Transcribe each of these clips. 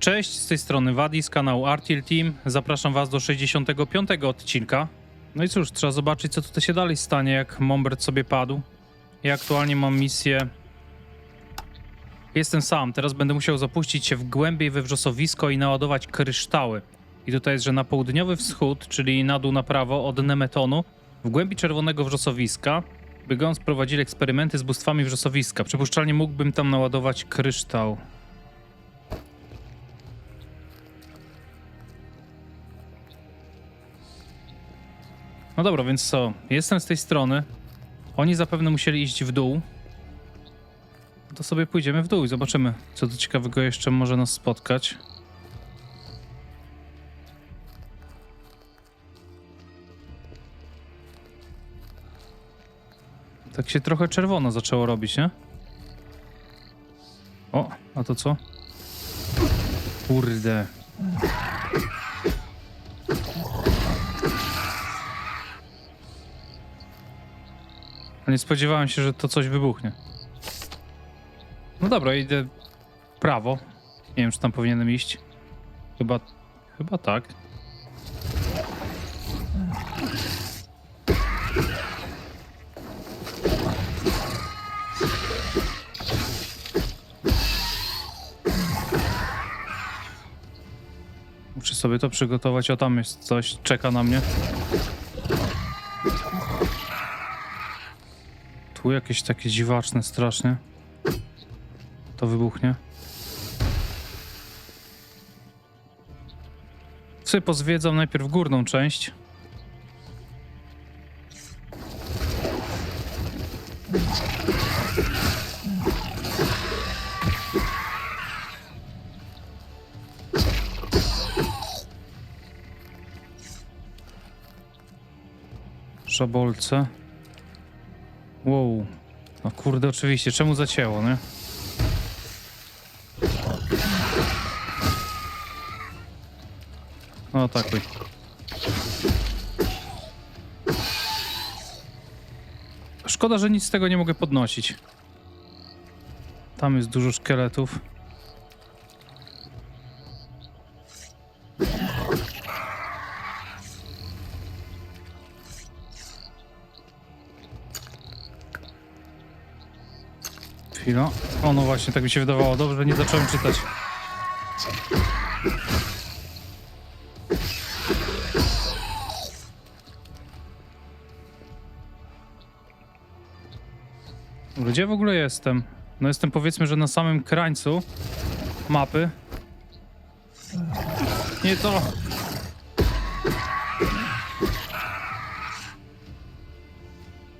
Cześć, z tej strony Wadi z kanału Artil Team. Zapraszam was do 65 odcinka. No i cóż, trzeba zobaczyć, co tutaj się dalej stanie, jak Mombert sobie padł. Ja aktualnie mam misję... Jestem sam, teraz będę musiał zapuścić się w głębiej we wrzosowisko i naładować kryształy. I tutaj jest, że na południowy wschód, czyli na dół na prawo od Nemetonu, w głębi czerwonego wrzosowiska, Bygons prowadzili eksperymenty z bóstwami wrzosowiska. Przypuszczalnie mógłbym tam naładować kryształ. No dobra, więc co? Jestem z tej strony. Oni zapewne musieli iść w dół. To sobie pójdziemy w dół i zobaczymy, co do ciekawego jeszcze może nas spotkać. Tak się trochę czerwono zaczęło robić, nie? O, a to co? Kurde. A Nie spodziewałem się, że to coś wybuchnie. No dobra, idę prawo. Nie wiem, czy tam powinienem iść. Chyba, chyba tak. Muszę sobie to przygotować. O, tam jest coś, czeka na mnie. Tu jakieś takie dziwaczne strasznie. To wybuchnie. Sobie pozwiedzam najpierw górną część. Szabolce. Wow. No kurde, oczywiście. Czemu zacięło, nie? No atakuj. Szkoda, że nic z tego nie mogę podnosić. Tam jest dużo szkieletów. Chwila. O, no właśnie, tak mi się wydawało. Dobrze, nie zacząłem czytać. Gdzie w ogóle jestem? No jestem powiedzmy, że na samym krańcu mapy. Nie to!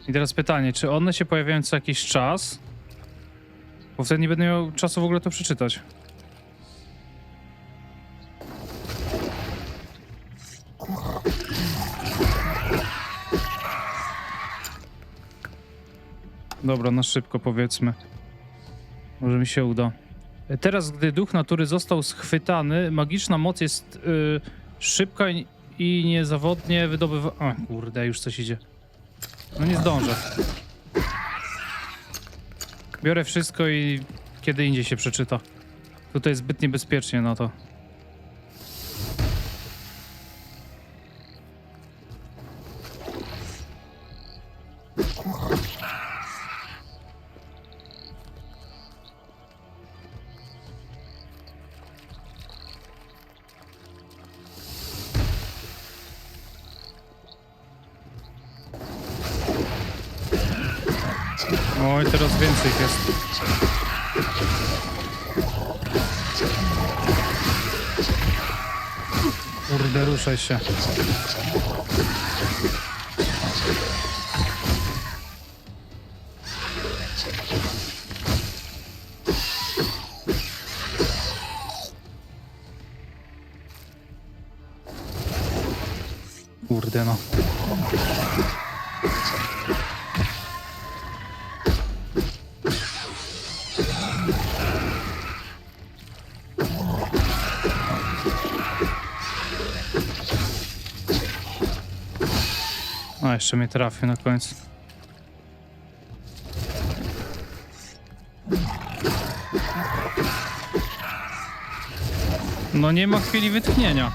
I teraz pytanie, czy one się pojawiają co jakiś czas? Bo wtedy nie będę miał czasu w ogóle to przeczytać. Dobra, na szybko powiedzmy. Może mi się uda. Teraz, gdy duch natury został schwytany, magiczna moc jest y, szybka i- i niezawodnie wydobywa... A, kurde, już coś idzie. No nie zdążę. Biorę wszystko i kiedy indziej się przeczyta. Tutaj jest zbyt niebezpiecznie na to. Kurde, jeszcze mnie trafił na końcu. No nie ma chwili wytchnienia.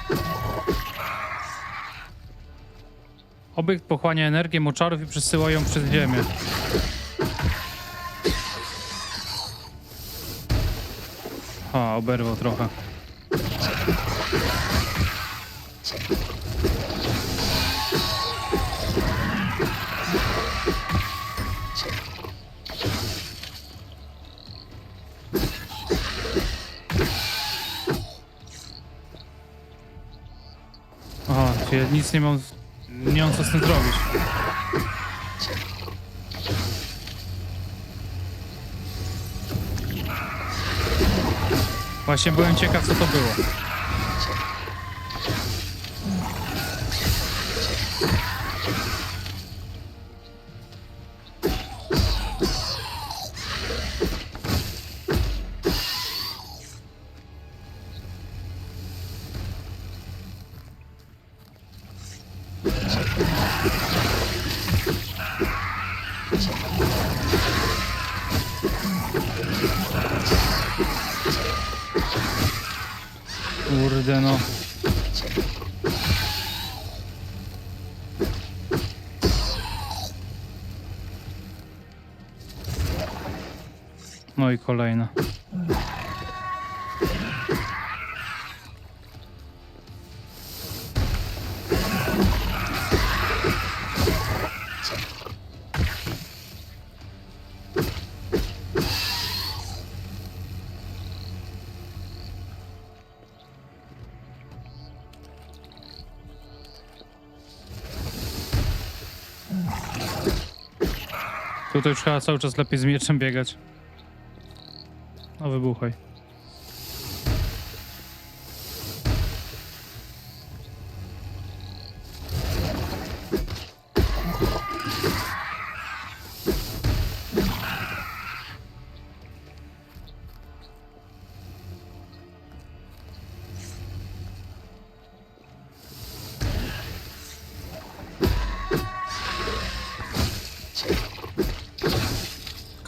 Obiekt pochłania energię moczarów i przesyła ją przez ziemię. A, oberwał trochę. Nic nie mam, nie mam co z tym zrobić. Właśnie byłem ciekaw, co to było. Kurde no. No i kolejna. Tutaj już chyba cały czas lepiej z mieczem biegać. No wybuchaj.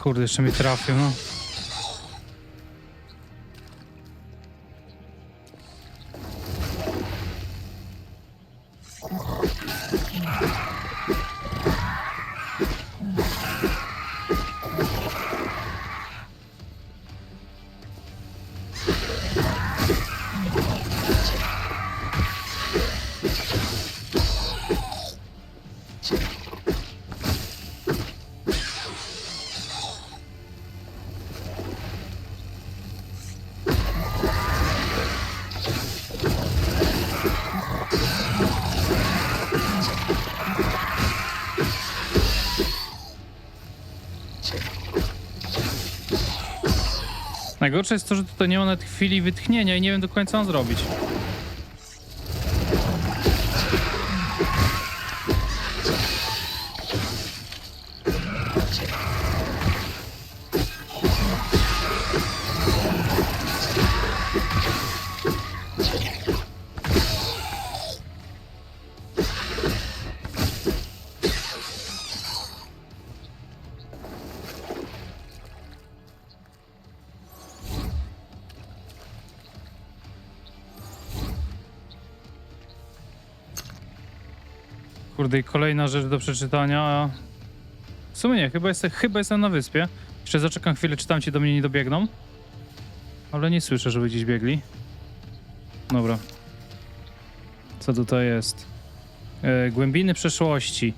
Kurde, jeszcze mi trafił, no. Najgorsze jest to, że tutaj nie ma nawet chwili wytchnienia i nie wiem do końca co mam zrobić. Kurde, i kolejna rzecz do przeczytania. W sumie nie, chyba, chyba jestem na wyspie. Jeszcze zaczekam chwilę, czy tam ci do mnie nie dobiegną. Ale nie słyszę, żeby gdzieś biegli. Dobra. Co tutaj jest? E, głębiny przeszłości.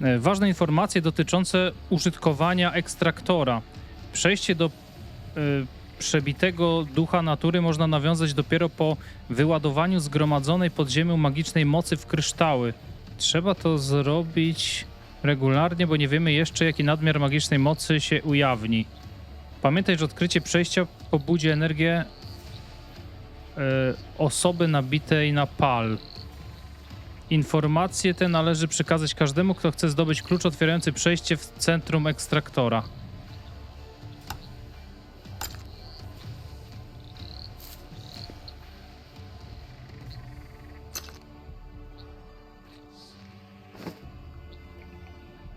E, ważne informacje dotyczące użytkowania ekstraktora. Przejście do e, przebitego ducha natury można nawiązać dopiero po wyładowaniu zgromadzonej pod ziemią magicznej mocy w kryształy. Trzeba to zrobić regularnie, bo nie wiemy jeszcze, jaki nadmiar magicznej mocy się ujawni. Pamiętaj, że odkrycie przejścia pobudzi energię e, osoby nabitej na pal. Informacje te należy przekazać każdemu, kto chce zdobyć klucz otwierający przejście w centrum ekstraktora.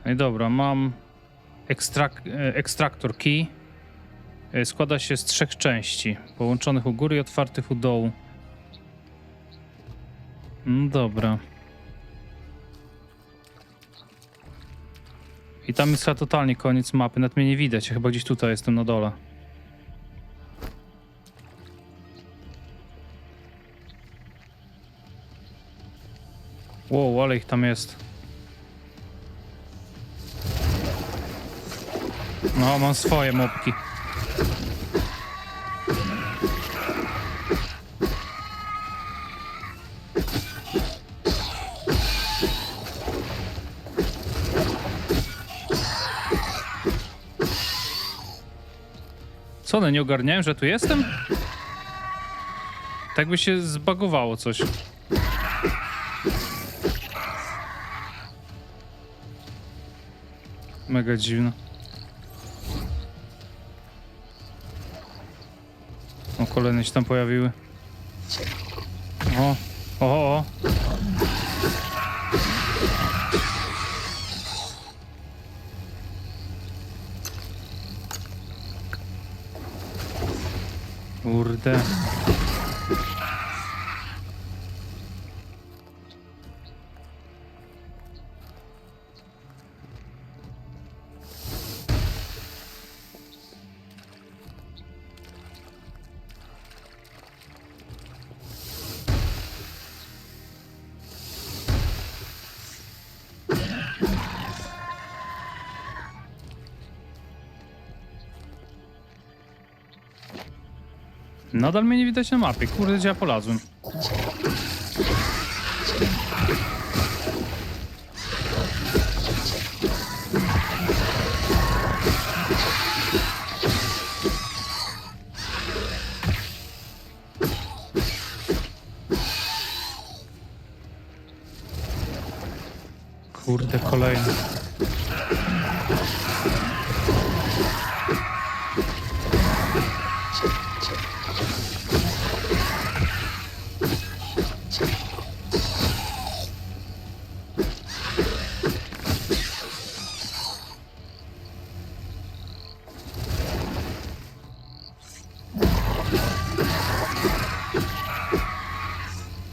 No i dobra, mam ekstrak e, ekstraktor key. Y, Składa się z trzech części, połączonych u góry i otwartych u dołu. No dobra. I tam jest totalnie koniec mapy, nawet mnie nie widać, ja chyba gdzieś tutaj jestem na dole. Wow, ale ich tam jest. No, mam swoje mopki. Co one nie ogarniają, że tu jestem? Tak by się zbagowało coś. Mega dziwne. Kolejne się tam pojawiły. O, o, o. Kurde. Nadal mnie nie widać na mapie. Kurde, gdzie ja polazłem.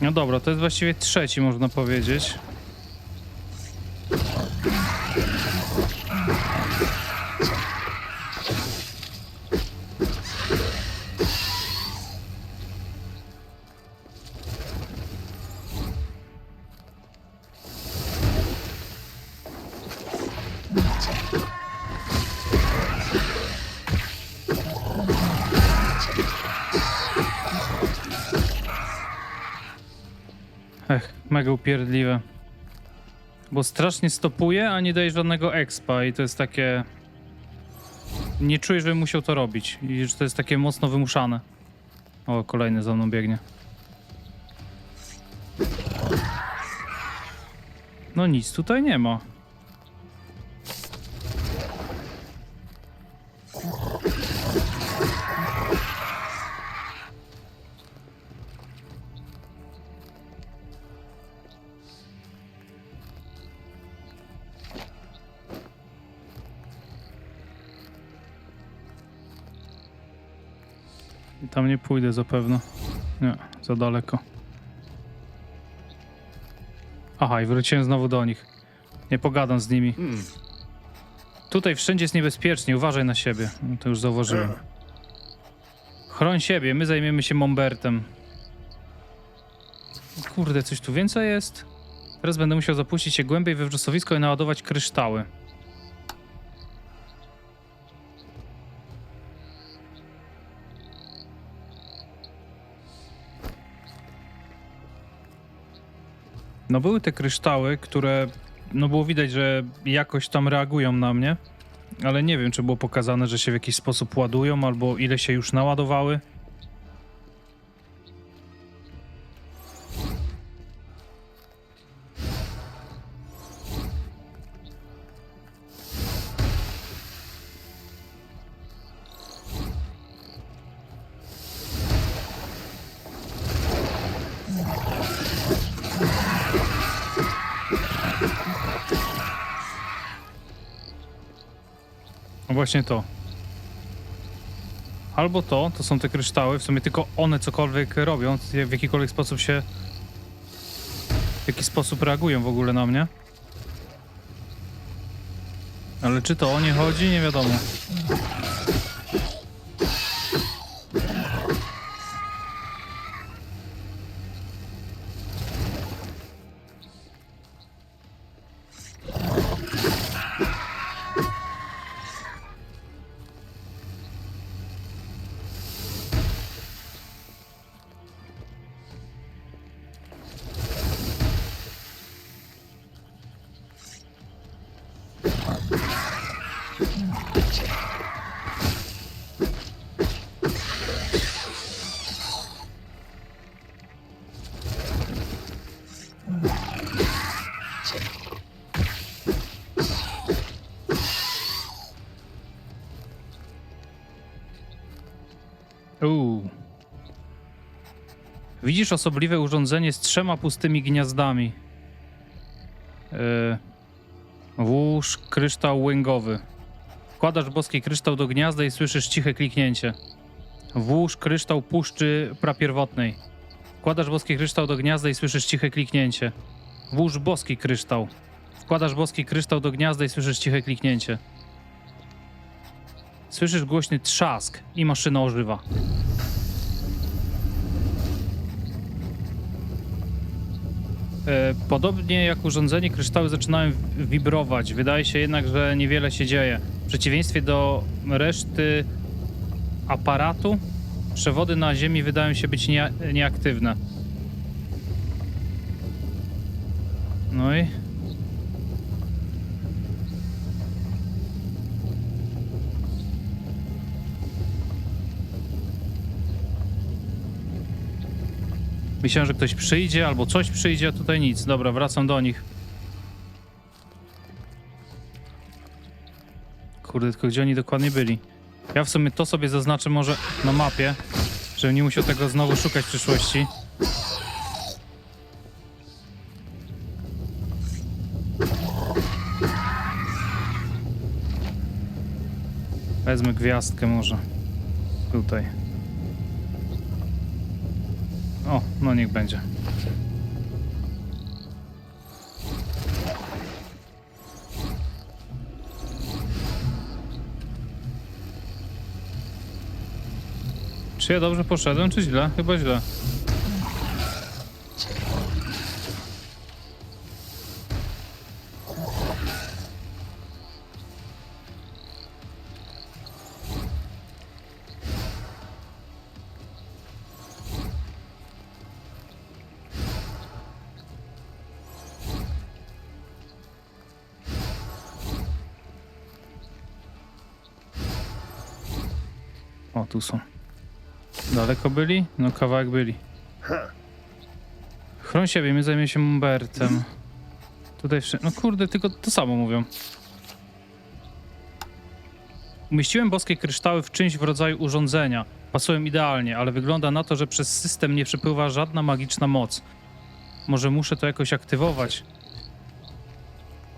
No dobra, to jest właściwie trzeci, można powiedzieć. Mega upierdliwe. Bo strasznie stopuje, a nie daje żadnego expa i to jest takie... Nie czuję, żebym musiał to robić i że to jest takie mocno wymuszane. O, kolejny za mną biegnie. No nic tutaj nie ma. Tam nie pójdę zapewne. Nie, za daleko. Aha, i wróciłem znowu do nich. Nie pogadam z nimi. Tutaj wszędzie jest niebezpiecznie, uważaj na siebie. No, to już zauważyłem. Chroń siebie, my zajmiemy się Mombertem. Kurde, coś tu więcej jest? Teraz będę musiał zapuścić się głębiej we wrzosowisko i naładować kryształy. No były te kryształy, które no było widać, że jakoś tam reagują na mnie, ale nie wiem, czy było pokazane, że się w jakiś sposób ładują, albo ile się już naładowały. Właśnie to. Albo to, to są te kryształy, w sumie tylko one cokolwiek robią, w jakikolwiek sposób się... W jaki sposób reagują w ogóle na mnie. Ale czy to o nie chodzi? Nie wiadomo. Widzisz osobliwe urządzenie z trzema pustymi gniazdami. Yy. Włóż kryształ łęgowy. Wkładasz boski kryształ do gniazda i słyszysz ciche kliknięcie. Włóż kryształ puszczy prapierwotnej. Wkładasz boski kryształ do gniazda i słyszysz ciche kliknięcie. Włóż boski kryształ. Wkładasz boski kryształ do gniazda i słyszysz ciche kliknięcie. Słyszysz głośny trzask i maszyna ożywa. Podobnie jak urządzenie, kryształy zaczynają wibrować. Wydaje się jednak, że niewiele się dzieje. W przeciwieństwie do reszty aparatu, przewody na Ziemi wydają się być nie, nieaktywne. No i. Myślałem, że ktoś przyjdzie albo coś przyjdzie, a tutaj nic. Dobra, wracam do nich. Kurde, tylko gdzie oni dokładnie byli? Ja w sumie to sobie zaznaczę może na mapie, żebym nie musiał tego znowu szukać w przyszłości. Wezmę gwiazdkę może. Tutaj. O, no niech będzie. Czy ja dobrze poszedłem, czy źle? Chyba źle. Tu są. Daleko byli? No kawałek byli. Chroń siebie, my zajmiemy się Mumbertem. Tutaj wszędzie. No kurde, tylko to samo mówią. Umieściłem boskie kryształy w czymś w rodzaju urządzenia. Pasują idealnie, ale wygląda na to, że przez system nie przepływa żadna magiczna moc. Może muszę to jakoś aktywować.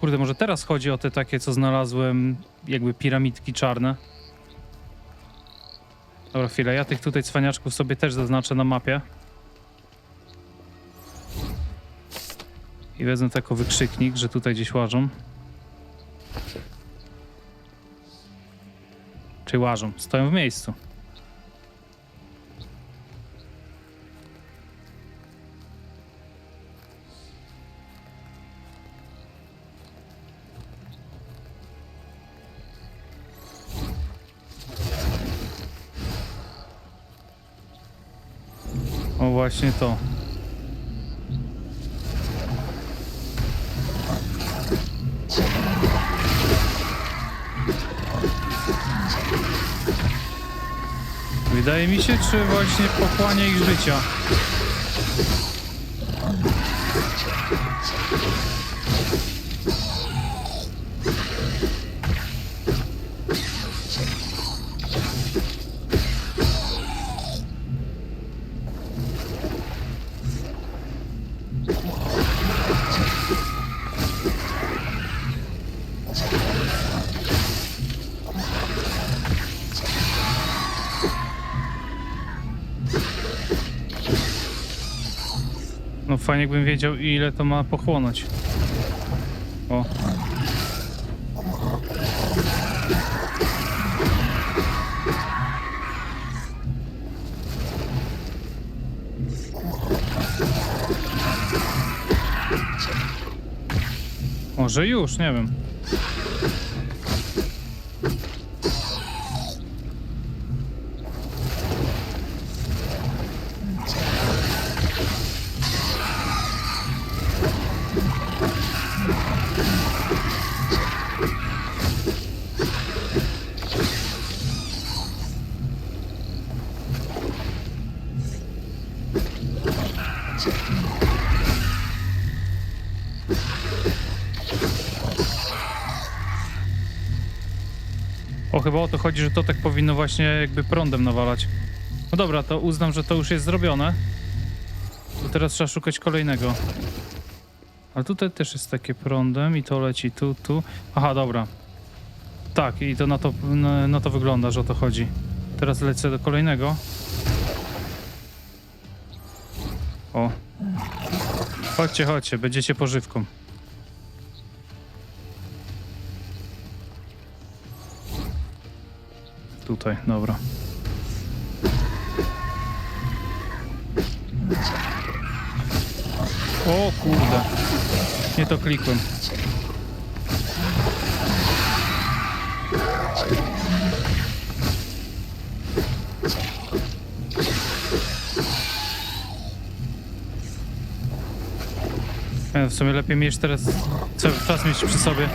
Kurde, może teraz chodzi o te takie, co znalazłem, jakby piramidki czarne. Dobra, chwilę, ja tych tutaj cwaniaczków sobie też zaznaczę na mapie. I wezmę taki wykrzyknik, że tutaj gdzieś łażą. Czy łażą? Stoją w miejscu. To. Wydaje mi się, czy właśnie pochłania ich życia. Fajnie jakbym wiedział ile to ma pochłonąć. O. Może już, nie wiem. Chyba o to chodzi, że to tak powinno właśnie jakby prądem nawalać. No dobra, to uznam, że to już jest zrobione. To teraz trzeba szukać kolejnego. Ale tutaj też jest takie prądem i to leci tu, tu. Aha, dobra. Tak, i to na to, na, na to wygląda, że o to chodzi. Teraz lecę do kolejnego. O. Chodźcie, chodźcie, będziecie pożywką. Tutaj, dobra. O kurde. Nie to klikłem. E, W sumie lepiej mieć teraz cały czas mieć przy sobie.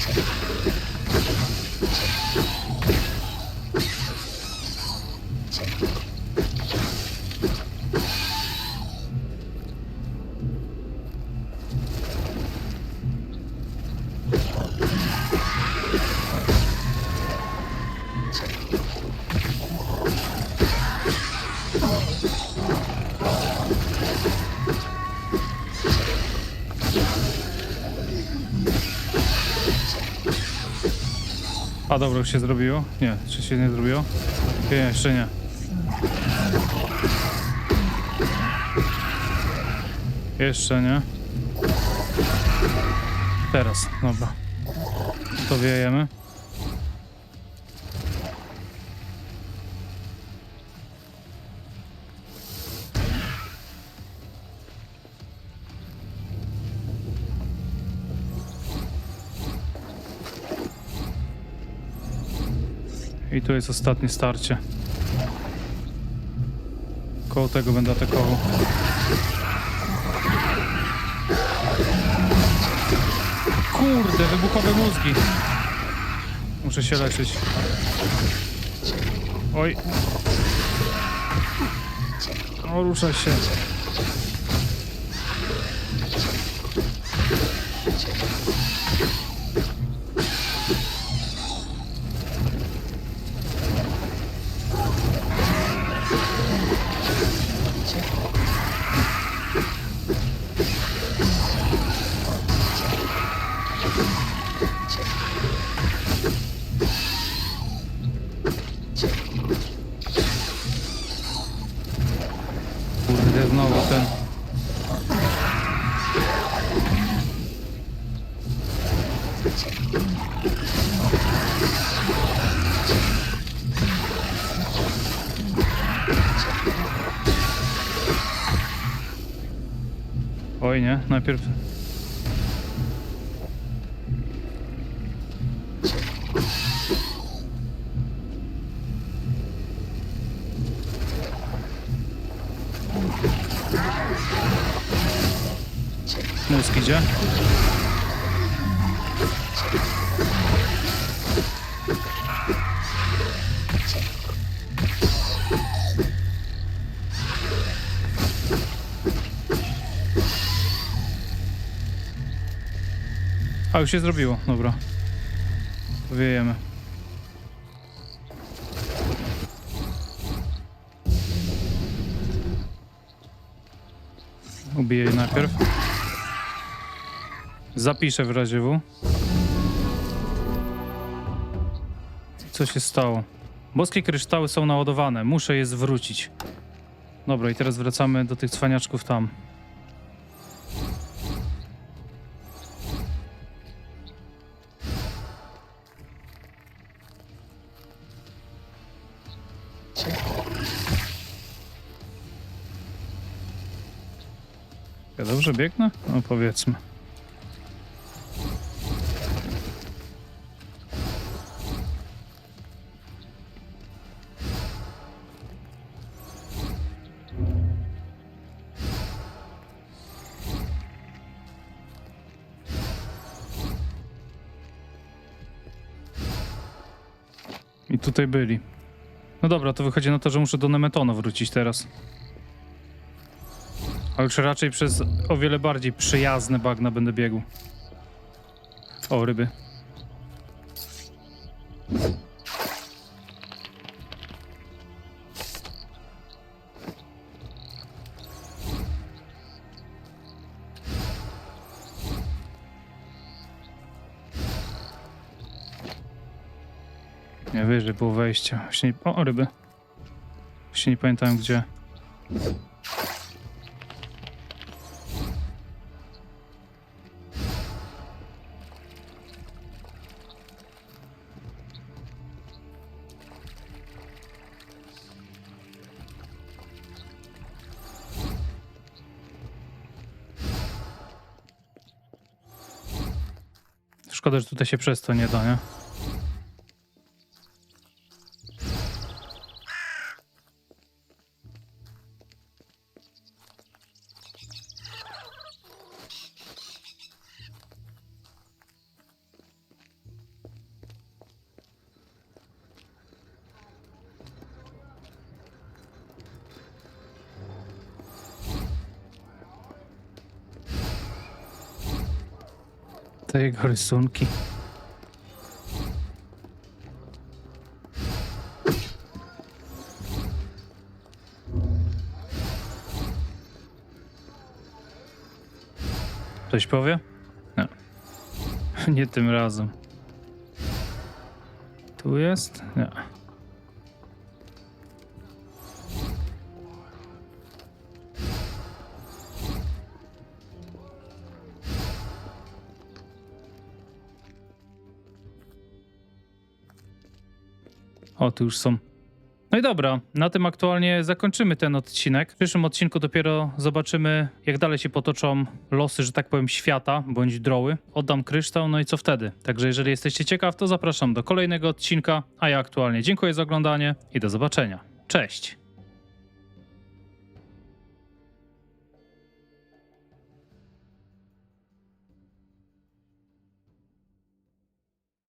죽었다. Dobra, już się zrobiło? Nie, czy się nie zrobiło? Nie, jeszcze nie. Jeszcze nie. Teraz, dobra. To wiejemy. I tu jest ostatnie starcie. Koło tego będę atakował. Kurde, wybuchowe mózgi. Muszę się leczyć. Oj. O, rusza się. Nie, najpierw... A, już się zrobiło, dobra. Wiejemy. Ubiję jej najpierw. Zapiszę w razie W. Co się stało? Boskie kryształy są naładowane. Muszę je zwrócić. Dobra, i teraz wracamy do tych cwaniaczków tam. Dobrze biegnę? No powiedzmy. I tutaj byli. No dobra, to wychodzi na to, że muszę do Nemetonu wrócić teraz. Ale czy raczej przez o wiele bardziej przyjazne bagna będę biegł. O, ryby. Nie wyżej było wejście. Właśnie nie... O, ryby. Właśnie nie pamiętałem gdzie. Szkoda, że tutaj się przez to nie da, nie? Rysunki. Coś powie? Nie. Nie tym razem. Tu jest? Nie. O, tu już są. No i dobra, na tym aktualnie zakończymy ten odcinek. W przyszłym odcinku dopiero zobaczymy, jak dalej się potoczą losy, że tak powiem, świata bądź droły. Oddam kryształ, no i co wtedy? Także jeżeli jesteście ciekaw, to zapraszam do kolejnego odcinka, a ja aktualnie dziękuję za oglądanie i do zobaczenia. Cześć!